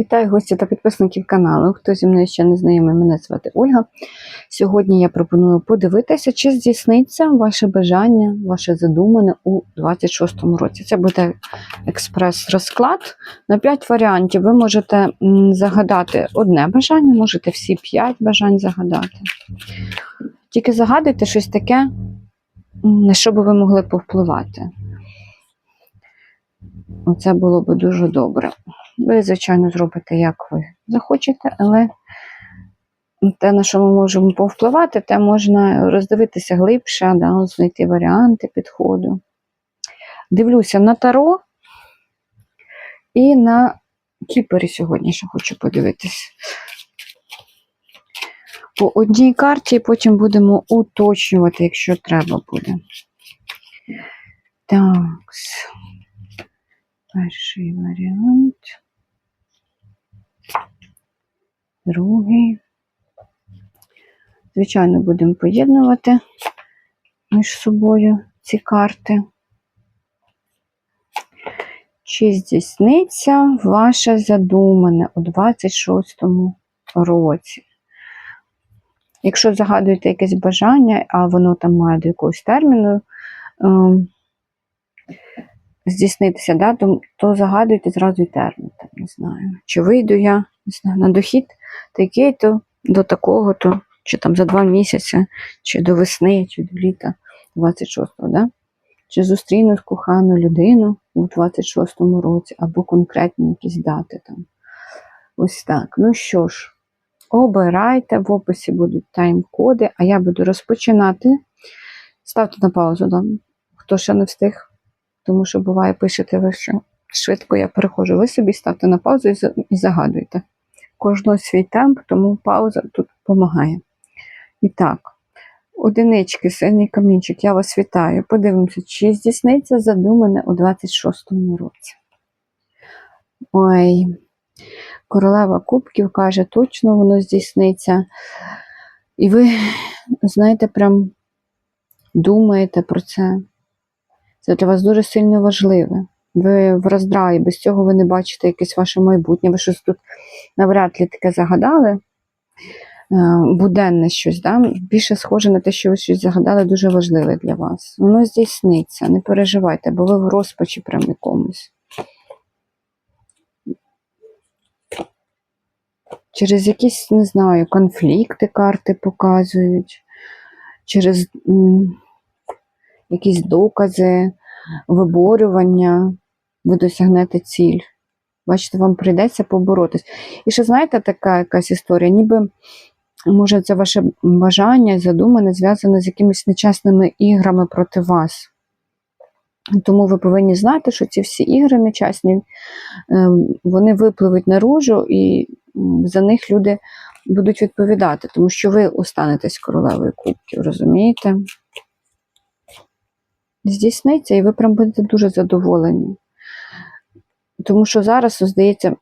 Вітаю гості та підписників каналу. Хто зі мною ще не знайомий, мене звати Ольга. Сьогодні я пропоную подивитися, чи здійсниться ваше бажання, ваше задумане у 26-му році. Це буде експрес-розклад на 5 варіантів. Ви можете загадати одне бажання, можете всі 5 бажань загадати. Тільки загадуйте щось таке, на що би ви могли повпливати. Оце було б дуже добре. Ви, звичайно, зробите, як ви захочете, але те, на що ми можемо повпливати, те можна роздивитися глибше, да, знайти варіанти підходу. Дивлюся на таро і на кіпері сьогодні ще хочу подивитися. По одній карті, потім будемо уточнювати, якщо треба буде. Так. Перший варіант. Другий. Звичайно, будемо поєднувати між собою ці карти. Чи здійсниться ваше задумане у 26-му році? Якщо загадуєте якесь бажання, а воно там має до якогось терміну, ем, здійснитися, да, то, загадуйте зразу й термін. Там, не знаю. Чи вийду я не знаю, на дохід такий-то до такого-то, чи там за два місяці, чи до весни, чи до літа 26-го, да? чи зустріну кохану людину у 26-му році, або конкретні якісь дати там. Ось так. Ну що ж, обирайте, в описі будуть тайм-коди, а я буду розпочинати. Ставте на паузу, да? хто ще не встиг тому що буває, пишете ви що швидко я переходжу. Ви собі ставте на паузу і загадуйте. Кожного свій темп, тому пауза тут допомагає. І так, одинички, синій камінчик, я вас вітаю. Подивимося, чи здійсниться задумане у 26-му році. Ой, королева кубків каже, точно воно здійсниться. І ви, знаєте, прям думаєте про це. Це для вас дуже сильно важливе. Ви в роздраї, без цього ви не бачите якесь ваше майбутнє. Ви щось тут навряд ли таке загадали. е, Буденне щось, да? більше схоже на те, що ви щось загадали, дуже важливе для вас. Воно здійсниться, не переживайте, бо ви в розпачі прям якомусь. Через якісь, не знаю, конфлікти карти показують, через м, якісь докази, виборювання, ви досягнете ціль. Бачите, вам прийдеться поборотись. І ще знаєте, така якась історія, ніби може це ваше бажання задумане, зв'язане з якимись нечесними іграми проти вас. Тому ви повинні знати, що ці всі ігри нечесні, ем, вони випливуть наружу, і за них люди будуть відповідати, тому що ви останетесь королевою кубків, розумієте? Здійсниться, і ви прям будете дуже задоволені. Тому що зараз здається,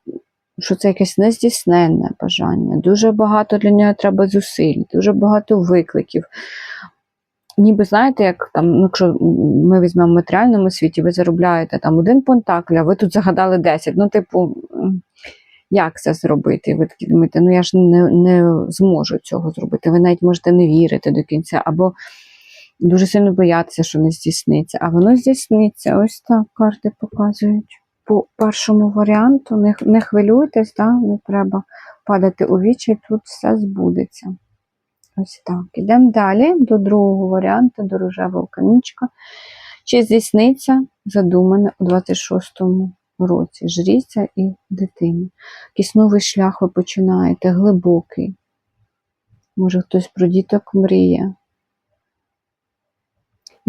що це якесь нездійсненне бажання. Дуже багато для нього треба зусиль, дуже багато викликів. Ніби знаєте, як там, ну, якщо ми візьмемо в матеріальному світі, ви заробляєте там один пентакль, а ви тут загадали 10. Ну, типу, як це зробити? Ви такі думаєте, ну я ж не, не зможу цього зробити. Ви навіть можете не вірити до кінця, або дуже сильно боятися, що не здійсниться. А воно здійсниться. Ось так карти показують. По першому варіанту не, не хвилюйтесь, да? не треба падати у вічі, тут все збудеться. Ось так. Ідемо далі до другого варіанту, до рожевого камінчика. Чи здійсниться задумане у 26-му році жріця і дитині? Якийсь шлях ви починаєте, глибокий. Може, хтось про діток мріє.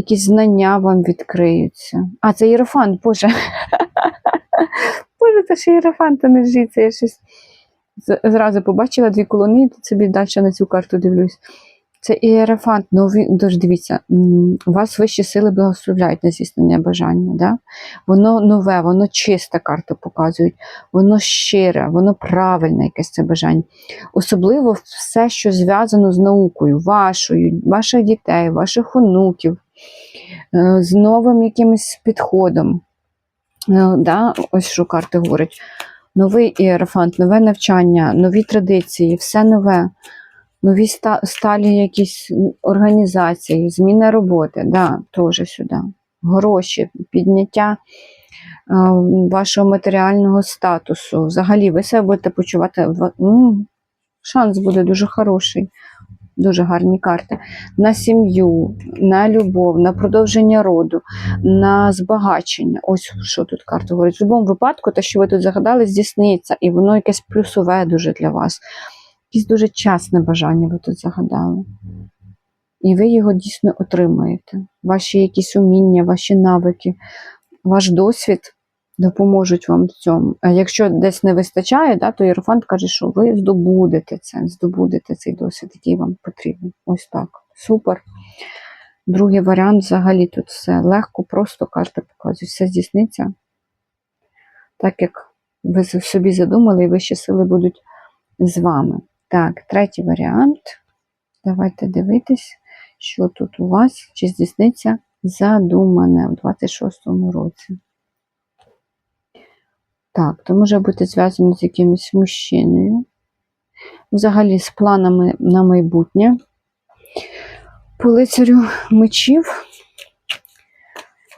Якісь знання вам відкриються. А, це Єрофант, Боже. Боже, це ж Єрофант, а не жріця. Я щось зразу побачила дві колони, тут собі далі на цю карту дивлюсь. Це ієрофант, ну він, тож дивіться, вас вищі сили благословляють на здійснення бажання. Да? Воно нове, воно чисте карту показують, воно щире, воно правильне якесь це бажання. Особливо все, що зв'язано з наукою, вашою, ваших дітей, ваших онуків, з новим якимось підходом. Е, Да? Ось що карти говорять. новий іерофант, нове навчання, нові традиції, все нове, нові сталі якісь організації, зміна роботи, да, теж сюди. Гроші, підняття е, вашого матеріального статусу. Взагалі, ви себе будете почувати. м, Шанс буде дуже хороший. Дуже гарні карти. На сім'ю, на любов, на продовження роду, на збагачення. Ось що тут карта говорить. В будь-якому випадку, те, що ви тут загадали, здійсниться, і воно якесь плюсове дуже для вас. Якесь дуже часне бажання ви тут загадали. І ви його дійсно отримаєте. Ваші якісь уміння, ваші навики, ваш досвід допоможуть вам в цьому. А якщо десь не вистачає, да, то Єрофант каже, що ви здобудете це, здобудете цей досвід, який вам потрібен. Ось так. Супер. Другий варіант взагалі тут все легко, просто карта показує, все здійсниться. Так як ви собі задумали, і вищі сили будуть з вами. Так, третій варіант. Давайте дивитись, що тут у вас, чи здійсниться задумане в 26-му році. Так, то може бути зв'язано з якимось мужчиною. Взагалі з планами на майбутнє. По лицарю мечів.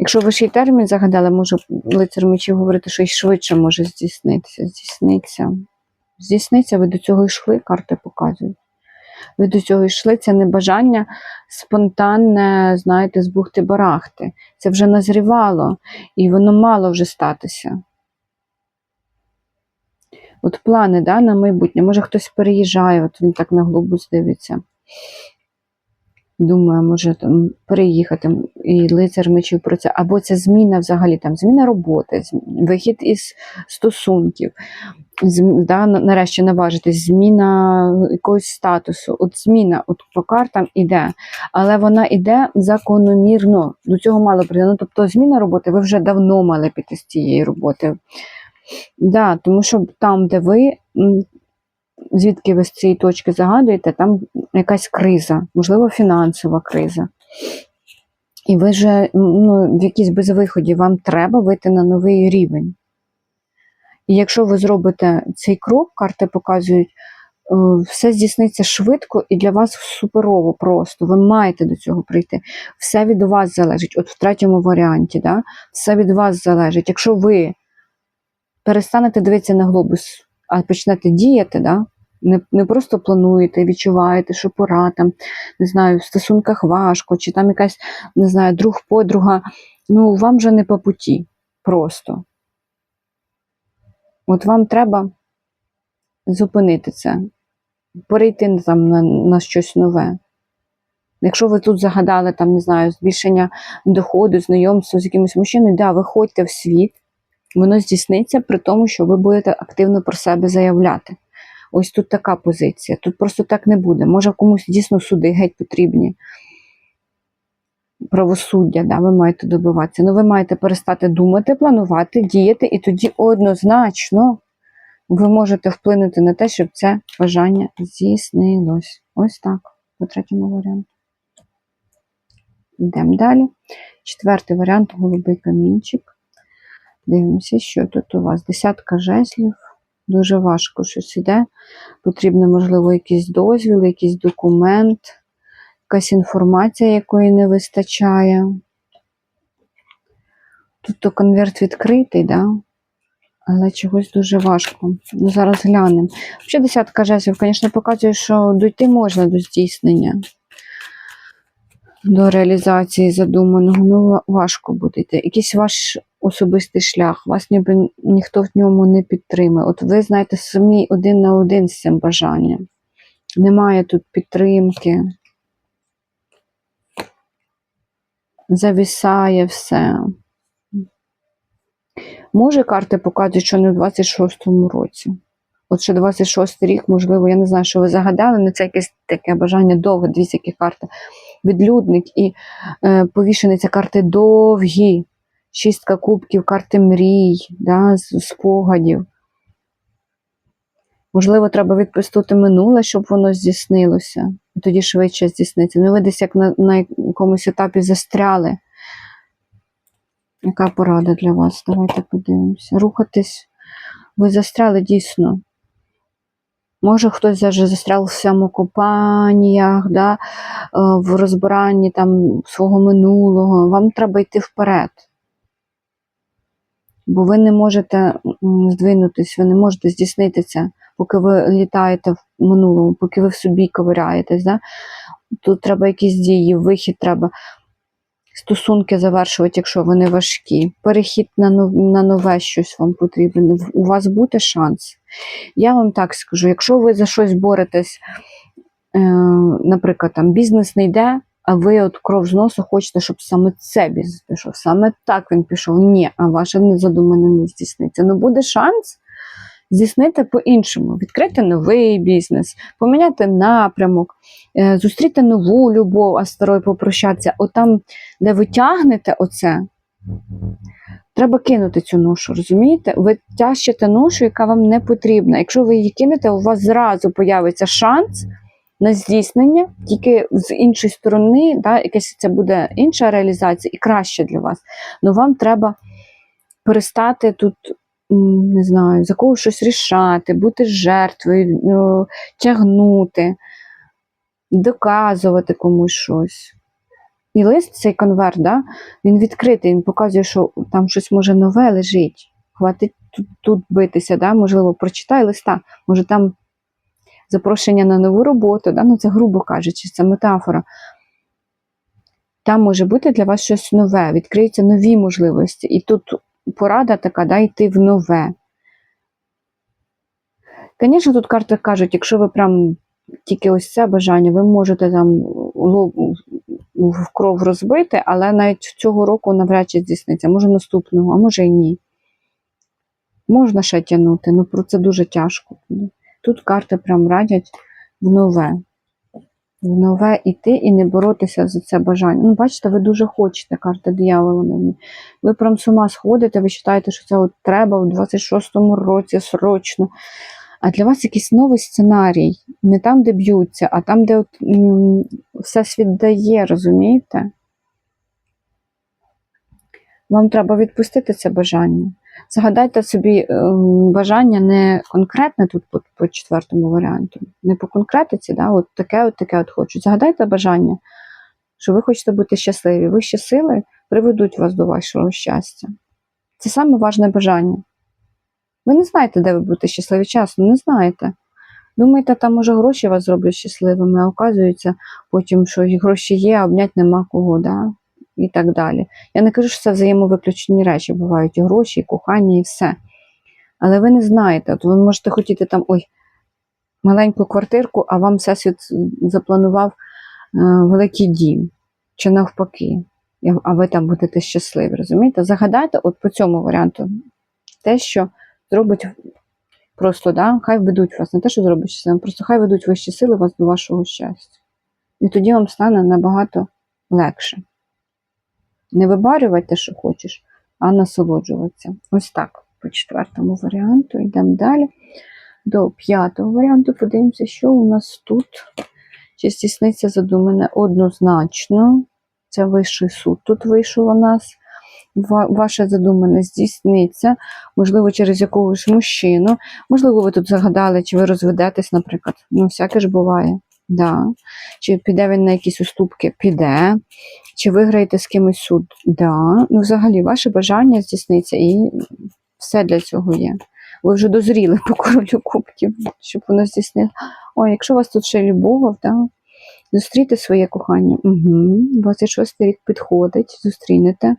Якщо ви ще й термін загадали, може лицар мечів говорити, що й швидше може здійснитися. Здійсниться. Здійсниться, ви до цього йшли, карти показують. Ви до цього йшли, це не бажання спонтанне, знаєте, збухти барахти. Це вже назрівало, і воно мало вже статися. От плани да, на майбутнє. Може хтось переїжджає, от він так на глобус дивиться. Думає, може там переїхати і лицар мечів про це. Або це зміна взагалі, там зміна роботи, вихід із стосунків. Зм- да, нарешті наважитись, зміна якогось статусу. От зміна от по картам іде, але вона іде закономірно. До цього мало прийти. Ну, тобто зміна роботи, ви вже давно мали піти з цієї роботи. Да, тому що там, де ви, звідки ви з цієї точки загадуєте, там якась криза, можливо, фінансова криза. І ви вже ну, в якійсь безвиході, вам треба вийти на новий рівень. І якщо ви зробите цей крок, карти показують, е, все здійсниться швидко і для вас суперово просто. Ви маєте до цього прийти. Все від вас залежить. От в третьому варіанті, да? все від вас залежить. Якщо ви перестанете дивитися на глобус, а почнете діяти, да? не, не просто плануєте, відчуваєте, що пора там, не знаю, в стосунках важко, чи там якась, не знаю, друг, подруга, ну вам вже не по путі. Просто. От вам треба зупинити це, перейти там на, на щось нове. Якщо ви тут загадали, там, не знаю, збільшення доходу, знайомство з якимось мужчиною, да, виходьте в світ, воно здійсниться при тому, що ви будете активно про себе заявляти. Ось тут така позиція. Тут просто так не буде. Може комусь дійсно суди геть потрібні. Правосуддя, да, ви маєте добиватися. Ну, ви маєте перестати думати, планувати, діяти, і тоді однозначно ви можете вплинути на те, щоб це бажання здійснилось. Ось так, по третьому варіанту. Йдемо далі. Четвертий варіант голубий камінчик. Дивимося, що тут у вас. Десятка жезлів. Дуже важко щось іде. Потрібно, можливо, якийсь дозвіл, якийсь документ, якась інформація, якої не вистачає. Тут то конверт відкритий, да? але чогось дуже важко. Ну, зараз глянемо. Взагалі, десятка жезлів, звісно, показує, що дійти можна до здійснення, до реалізації задуманого. Ну, важко буде йти. Якийсь ваш особистий шлях, вас ніби ніхто в ньому не підтримує. От ви знаєте самі один на один з цим бажанням. Немає тут підтримки. Завісає все. Може, карти показують, що не в 26-му році. От ще 26 рік, можливо, я не знаю, що ви загадали, але це якесь таке бажання довге, дві які карти. Відлюдник і е, повішениця карти довгі. Шістка кубків, карти мрій, да, спогадів. Можливо, треба відпустити минуле, щоб воно здійснилося. І тоді швидше здійсниться. Ну, ви десь як на, на якомусь етапі застряли. Яка порада для вас? Давайте подивимося. Рухатись ви застряли дійсно. Може, хтось вже застряв в самокопаннях, да, е, в розбиранні там свого минулого. Вам треба йти вперед. Бо ви не можете здвинутись, ви не можете здійснити це, поки ви літаєте в минулому, поки ви в собі ковиряєтесь. Да? Тут треба якісь дії, вихід треба. Стосунки завершувати, якщо вони важкі. Перехід на, на нове щось вам потрібен. У вас буде шанс. Я вам так скажу: якщо ви за щось боретесь, е, наприклад, там бізнес не йде, а ви от кров з носу хочете, щоб саме це бізнес пішов, саме так він пішов. Ні, а ваше незадумане не здійсниться. Ну буде шанс здійснити по-іншому, відкрити новий бізнес, поміняти напрямок, е, зустріти нову любов, а старою попрощатися. От там, де ви тягнете оце, треба кинути цю ношу, розумієте? Ви тяжчите ношу, яка вам не потрібна. Якщо ви її кинете, у вас зразу появиться шанс на здійснення, тільки з іншої сторони, да, якась це буде інша реалізація і краще для вас. Ну вам треба перестати тут, не знаю, за когось щось рішати, бути жертвою, ну, тягнути, доказувати комусь щось. І лист, цей конверт, да, він відкритий, він показує, що там щось може нове лежить. Хватить тут, тут битися, да? можливо, прочитай листа, може там запрошення на нову роботу, да? ну це грубо кажучи, це метафора. Там може бути для вас щось нове, відкриються нові можливості. І тут порада така, да, йти в нове. Звісно, тут карти кажуть, якщо ви прям тільки ось це бажання, ви можете там в кров розбити, але навіть цього року навряд чи здійсниться, може наступного, а може і ні. Можна ще тягнути, але про це дуже тяжко. Тут карти прям радять в нове. В нове іти і не боротися за це бажання. Ну, бачите, ви дуже хочете карта диявола мені. Ви прям з ума сходите, ви вважаєте, що це от треба в 26-му році срочно. А для вас якийсь новий сценарій. Не там, де б'ються, а там, де от, м, всесвіт дає, розумієте? Вам треба відпустити це бажання. Загадайте собі ем, бажання не конкретне тут по, по четвертому варіанту, не по конкретиці, да, от таке, от таке от хочу. Загадайте бажання, що ви хочете бути щасливі. Вищі сили приведуть вас до вашого щастя. Це саме важне бажання. Ви не знаєте, де ви будете щасливі часом, не знаєте. Думаєте, там може гроші вас зроблять щасливими, а оказується потім, що гроші є, а обнять нема кого, да? І так далі. Я не кажу, що це взаємовиключені речі, бувають і гроші, і кохання, і все. Але ви не знаєте, от ви можете хотіти там ой, маленьку квартирку, а вам всесвіт запланував е, великий дім, чи навпаки, а ви там будете щасливі, розумієте? Загадайте от по цьому варіанту те, що зробить просто, да, хай ведуть вас, не те, що зробить щасливим, просто хай ведуть вищі сили вас до вашого щастя. І тоді вам стане набагато легше. Не вибарювати те, що хочеш, а насолоджуватися. Ось так, по четвертому варіанту. Йдемо далі. До п'ятого варіанту подивимося, що у нас тут. Чи здійсниться задумане однозначно. Це вищий суд тут вийшов у нас. Ва- Ваше задумане здійсниться, можливо, через якогось мужчину. Можливо, ви тут загадали, чи ви розведетесь, наприклад. Ну, всяке ж буває. Да. Чи піде він на якісь уступки? Піде. Чи виграєте з кимось суд? Да. Ну, взагалі, ваше бажання здійсниться і все для цього є. Ви вже дозріли по королю кубків, щоб воно здійснило. Ой, якщо у вас тут ще любов, да, зустріти своє кохання. Угу. 26 рік підходить, зустрінете,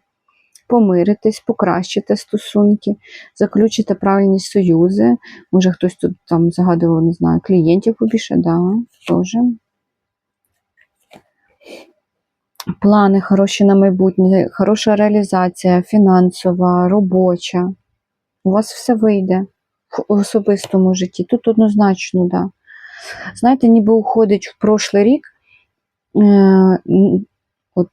помиритесь, покращите стосунки, заключите правильні союзи. Може, хтось тут там загадував, не знаю, клієнтів побільше, да, теж. Плани хороші на майбутнє, хороша реалізація, фінансова, робоча. У вас все вийде в особистому житті. Тут однозначно, да. Знаєте, ніби уходить в прошлий рік, е, от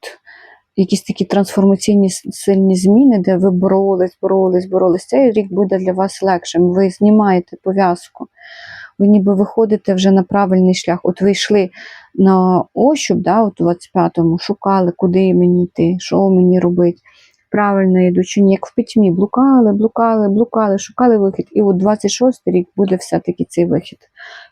якісь такі трансформаційні сильні зміни, де ви боролись, боролись, боролись. Цей рік буде для вас легшим. Ви знімаєте пов'язку. Ви ніби виходите вже на правильний шлях. От ви йшли на ощуп, да, у 25-му, шукали, куди мені йти, що мені робити. правильно йду чи ні, як в пітьмі. Блукали, блукали, блукали, шукали вихід. І от 26 рік буде все-таки цей вихід.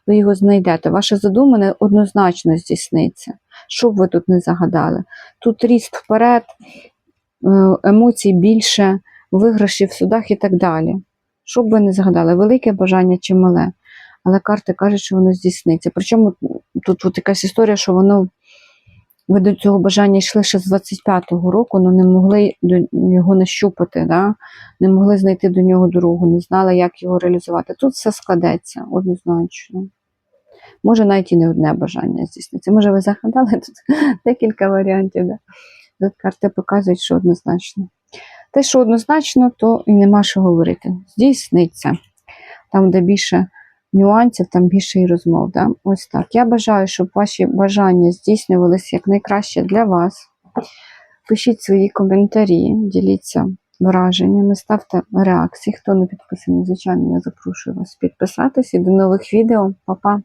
Ви його знайдете. Ваше задумане однозначно здійсниться. Що б ви тут не загадали? Тут ріст вперед, е, емоцій більше, виграші в судах і так далі. Що б ви не загадали, велике бажання чи мале. Але карти кажуть, що воно здійсниться. Причому тут от якась історія, що воно ви до цього бажання йшли ще з 25-го року, але не могли його нащупати, да? не могли знайти до нього дорогу, не знали, як його реалізувати. Тут все складеться однозначно. Може, навіть і не одне бажання здійсниться. Може, ви загадали тут декілька варіантів. Да? Тут карти показують, що однозначно. Те, що однозначно, то і нема що говорити. Здійсниться. Там, де більше нюансів, там більше і розмов. Да? Ось так. Я бажаю, щоб ваші бажання здійснювалися якнайкраще для вас. Пишіть свої коментарі, діліться враженнями, ставте реакції. Хто не підписаний, звичайно, я запрошую вас підписатись. І до нових відео. Па-па!